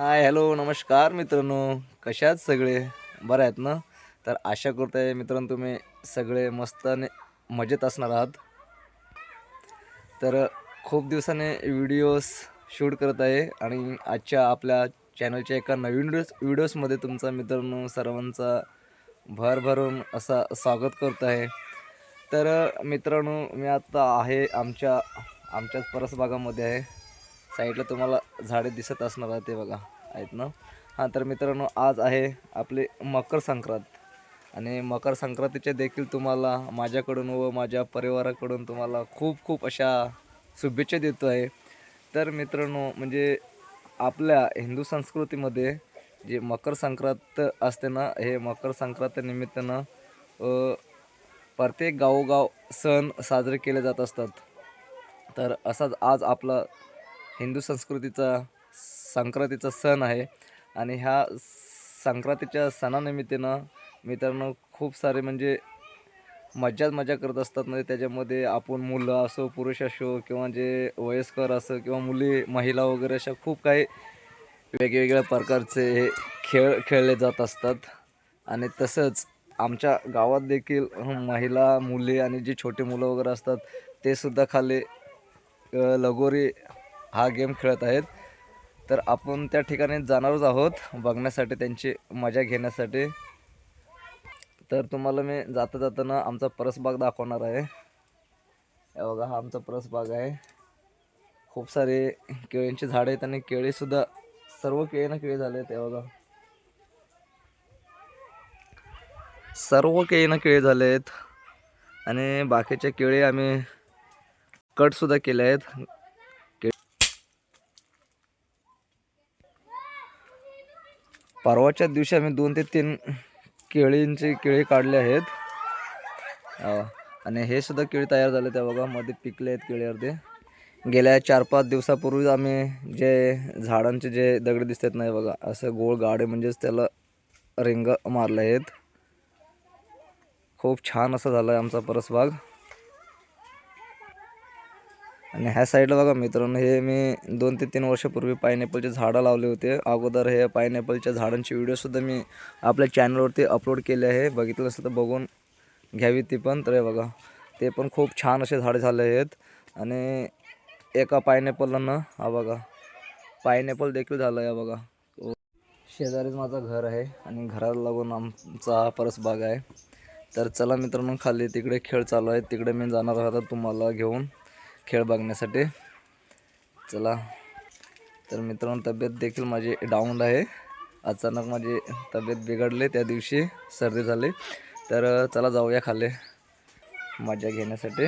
Hi hello नमस्कार मित्रांनो. कशा आहेत सगळे? बरं आहेत ना? तर आशा करत आहे मित्रांनो तुम्ही सगळे मस्त आणि मजेत असणार आहात. तर खूप दिवसाने व्हिडिओज शूट करत आहे आणि आजच्या आपल्या चॅनलच्या एका नवीन व्हिडिओजमध्ये तुमचा मित्रांनो सर्वांचा भरभरून असा स्वागत करत आहे. तर मित्रांनो मी आता आहे आमच्या आमच्याच परसबागामध्ये आहे. साईडला तुम्हाला झाडे दिसत असणार आहे ते बघा आहेत ना? हां तर मित्रांनो आज आहे आपले मकर संक्रांत. आणि मकर संक्रांतीचे देखील तुम्हाला माझ्याकडून व माझ्या परिवाराकडून तुम्हाला खूप खूप अशा शुभेच्छा देतो आहे. तर मित्रांनो म्हणजे आपल्या हिंदू संस्कृतीमध्ये जे मकर संक्रांत असते ना हे मकर संक्रांत निमित्तानं प्रत्येक गावोगाव सण साजरे केले जात असतात. तर असाच आज आपला हिंदू संस्कृतीचा संक्रांतीचा सण आहे. आणि ह्या संक्रांतीच्या सणानिमित्तानं मित्रांनो खूप सारे म्हणजे मज्जाच मजा करत असतात. म्हणजे त्याच्यामध्ये आपण मुलं असो पुरुष असो किंवा जे वयस्कर असो किंवा मुली महिला वगैरे अशा खूप काही वेगवेगळ्या प्रकारचे हे खेळ खेळले जात असतात. आणि तसंच आमच्या गावात देखील महिला मुली आणि जी छोटे मुलं वगैरे असतात ते सुद्धा खाली लगोरी हा गेम खेळत आहेत. तर आपण त्या ठिकाणी जाणारच आहोत बघण्यासाठी त्यांची मजा घेण्यासाठी. तर तुम्हाला मी जाता जाताना आमचा परसबाग दाखवणार आहे. बघा हा आमचा परसबाग आहे. खूप सारे केळींची झाडं आहेत आणि केळीसुद्धा सर्व केळी ना केळी झाले आहेत बघा. सर्व केळी ना केळी झाले आहेत. आणि बाकीच्या केळी आम्ही कटसुद्धा केले आहेत. परवाच्या दिवशी आम्ही दोन ते तीन केळींचे केळी काढले आहेत. आणि हे सुद्धा केळी तयार झाले त्या बघा मध्ये पिकले आहेत केळी अर्धे गेल्या चार पाच दिवसापूर्वी आम्ही जे झाडांचे जे दगड दिसतात नाही बघा असं गोळ गाडे म्हणजेच त्याला रिंग मारले आहेत. खूप छान असं झालं आहे आमचा परसबाग. आणि ह्या साईडला बघा मित्रांनो हे मी दोन ते तीन वर्षापूर्वी पायनॅपलचे झाडं लावले होते. अगोदर हे पायनॅपलच्या झाडांचे व्हिडिओसुद्धा मी आपल्या चॅनलवरती अपलोड केले आहे. बघितलं असेल तर बघून घ्यावी ती पण. तर हे बघा ते पण खूप छान असे झाडे झाले आहेत. आणि एका पायनॅपलला ना हा बघा पायनॅपल देखील झालं आहे बघा. शेजारीच माझं घर आहे आणि घराला लागून आमचा परस बाग आहे. तर चला मित्रांनो खाली तिकडे खेळ चालू आहे. तिकडे मी जाणार आहे तुम्हाला घेऊन. खेळ बघण्यासाठी. चला. तर मित्रांनो तब्येत देखील माझी डाऊन आहे. अचानक माझी तब्येत बिघडली त्या दिवशी सर्दी झाली. तर चला जाऊया खाली मजा घेण्यासाठी.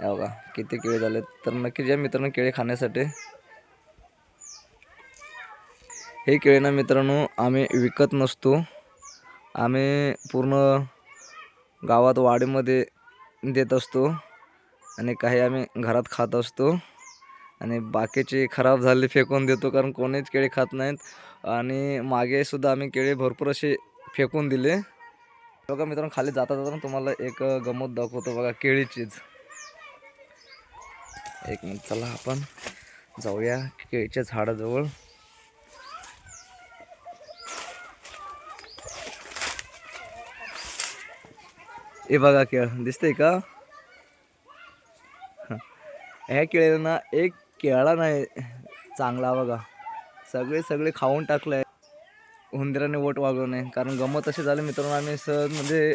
या बघा किती केळी झाले तर नक्की या मित्रांनो केळी खाण्यासाठी. हे केळी ना मित्रांनो आम्ही विकत नसतो. आम्ही पूर्ण गावात वाडीमध्ये देत असतो आणि काही आम्ही घरात खात असतो. आणि बाकीचे खराब झाले फेकून देतो कारण कोणीच केळी खात नाहीत. आणि मागेसुद्धा आम्ही केळी भरपूर असे फेकून दिले. बघा मित्रांनो खाली जाता जाताना तुम्हाला एक गमत दाखवतो बघा केळीचीच. एक मिनिट चला आपण जाऊया केळीच्या झाडाजवळ. हे बघा केळ दिसतंय का ह्या केळींना एक केळा नाही चांगला बघा सगळे सगळे खाऊन टाकले हुंदराने वोट वागवणे कारण गमत असे झाले मित्रांनो आम्ही सहज म्हणजे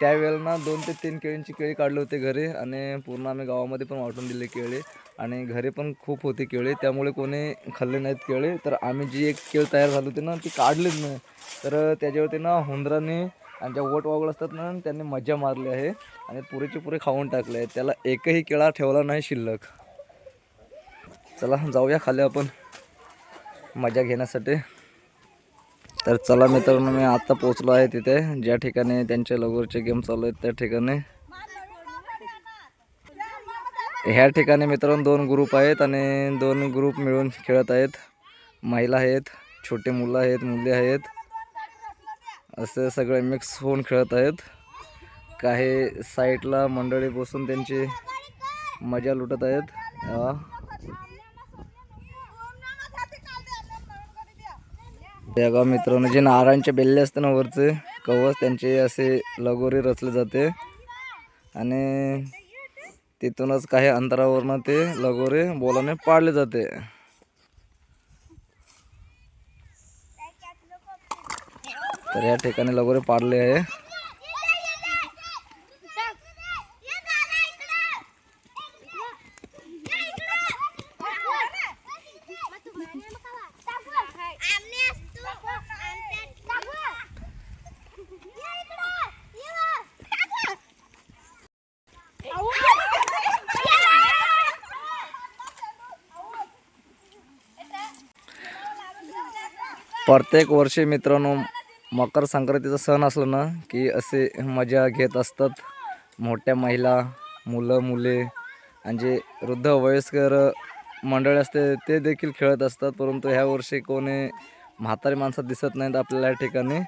त्यावेळेला ना दोन ते तीन केळींची केळी काढले होते घरी आणि पूर्ण आम्ही गावामध्ये पण वाटून दिले केळी आणि घरी पण खूप होते केळी त्यामुळे कोणी खाल्ले नाहीत केळी तर आम्ही जी एक केळ तयार झाली होती ना ती काढलीच नाही तर त्याच्यावरती ना हुंदराने आणि ज्या ओट वागळ असतात ना त्यांनी मजा मारली आहे. आणि पुरेचे पुरे खाऊन टाकले आहेत त्याला एकही केळा ठेवला नाही शिल्लक. चला जाऊया खाली आपण. मजा घेण्यासाठी. तर चला मित्रांनो मी आत्ता पोचलो आहे तिथे. ज्या ठिकाणी त्यांचे लगोरचे गेम चालू आहेत त्या ठिकाणी. ह्या ठिकाणी मित्रांनो दोन ग्रुप आहेत आणि दोन ग्रुप मिळून खेळत आहेत. महिला आहेत छोटे मुलं आहेत मुली आहेत. असं सगळे मिक्स होऊन खेळत आहेत. काही साईडला मंडळी बसून त्यांची मजा लुटत आहेत. मित्रांनो जे नारायणचे बेल्ले असते ना वरचे कवच त्यांचे असे लगोरी रचले जाते. आणि तिथूनच काही अंतरावरनं ते लगोरी बोलाने पाडले जाते. तर या ठिकाणी लगोरे पाडले आहे. प्रत्येक वर्षी मित्रांनो मकर संक्रांतीचा सण असला ना की असे मजा घेत असतात. मोठ्या महिला मुलं मुले आणि जे वृद्ध वयस्कर मंडळी असते ते देखील खेळत असतात. परंतु ह्या वर्षी कोणी म्हातारी माणसं दिसत नाहीत आपल्याला या ठिकाणी.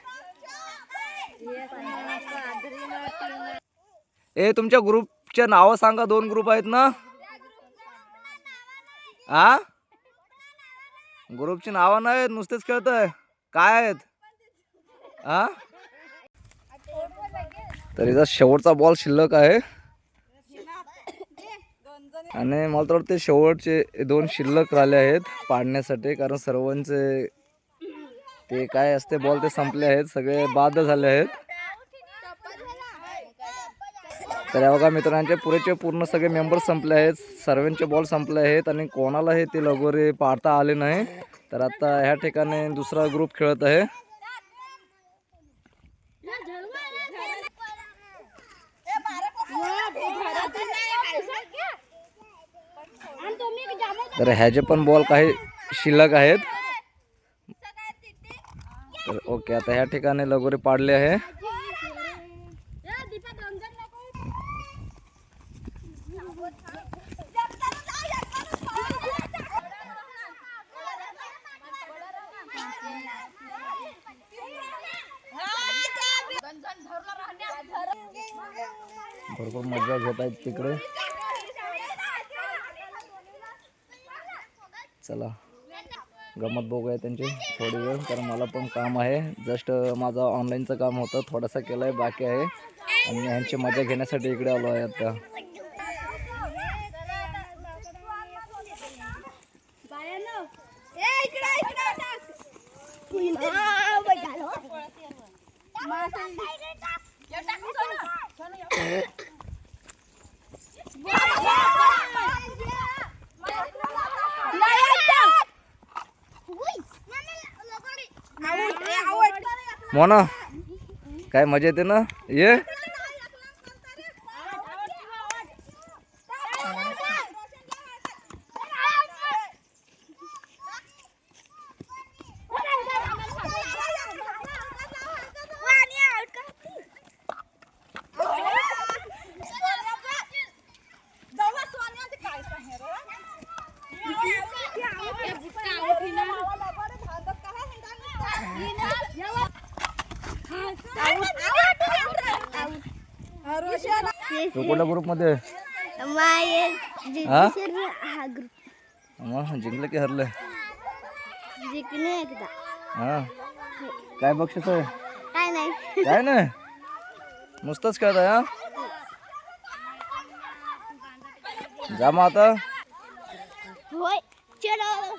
ए तुमच्या ग्रुपच्या नावं सांगा. दोन ग्रुप आहेत ना? आ? ग्रुपची नावं नाहीत नुसतेच खेळत आहे काय आहेत? हा तर हिचा शेवटचा बॉल शिल्लक आहे. आणि मला तर वाटते शेवटचे दोन शिल्लक राहिले आहेत पाडण्यासाठी कारण सर्वांचे ते काय असते बॉल ते संपले आहेत सगळे बाद झाले आहेत. तर या बघा मित्रांचे पुरेचे पूर्ण सगळे मेंबर संपले आहेत सर्वांचे बॉल संपले आहेत आणि कोणालाही ते लगोरे पाडता आले नाही. तर आता ह्या ठिकाणी दुसरा ग्रुप खेळत आहे. तर ह्याचे पण बॉल काही शिल्लक आहेत. तर ओके आता ह्या ठिकाणी लगोरी पाडले आहे. भरपूर मजा घेत आहेत तिकडे. चला. गमत बघूया त्यांची थोडी वेळ कारण मला पण काम आहे. जस्ट माझं ऑनलाईनचं काम होतं थोडासा केलं आहे बाकी आहे. आणि ह्यांची मजा घेण्यासाठी इकडे आलो आहे आता. मोना काय मजा येते ना? ये. तू कुठल्या ग्रुपमध्ये? हा? मग जिंकलं की हरलं? जिंकणे एकदा. हा? काय बक्षीस आहे? काय नाही. काय नाही? नुसतंच खेळत आहे हा? जा मग आता. होय चलो.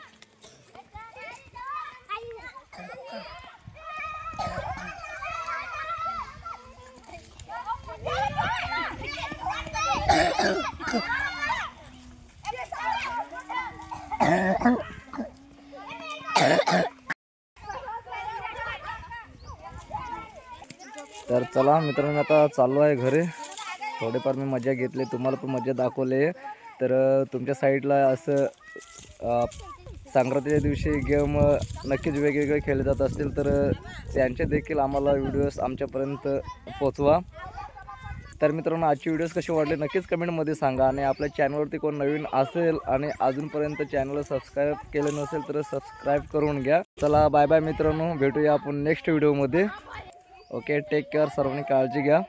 तर चला मित्रांनो आता चाललो आहे घरी. थोडेफार मी मजा घेतली. तुम्हाला पण मजा दाखवली. तर तुमच्या साईडला असं संक्रांतीच्या दिवशी गेम नक्कीच वेगवेगळे खेळले जात असतील. तर त्यांचे देखील आम्हाला व्हिडिओज आमच्यापर्यंत पोचवा तर मित्रांनो आजची व्हिडिओज कसे वाटले नक्कीच कमेंटमध्ये सांगा आणि आपल्या चॅनलवरती कोण नवीन असेल आणि अजूनपर्यंत चॅनलला सबस्क्राईब केलं नसेल तर सबस्क्राईब करून घ्या. चला बाय बाय मित्रांनो. भेटूया आपण नेक्स्ट व्हिडिओमध्ये ओके टेक केअर सर्वांनी काळजी घ्या.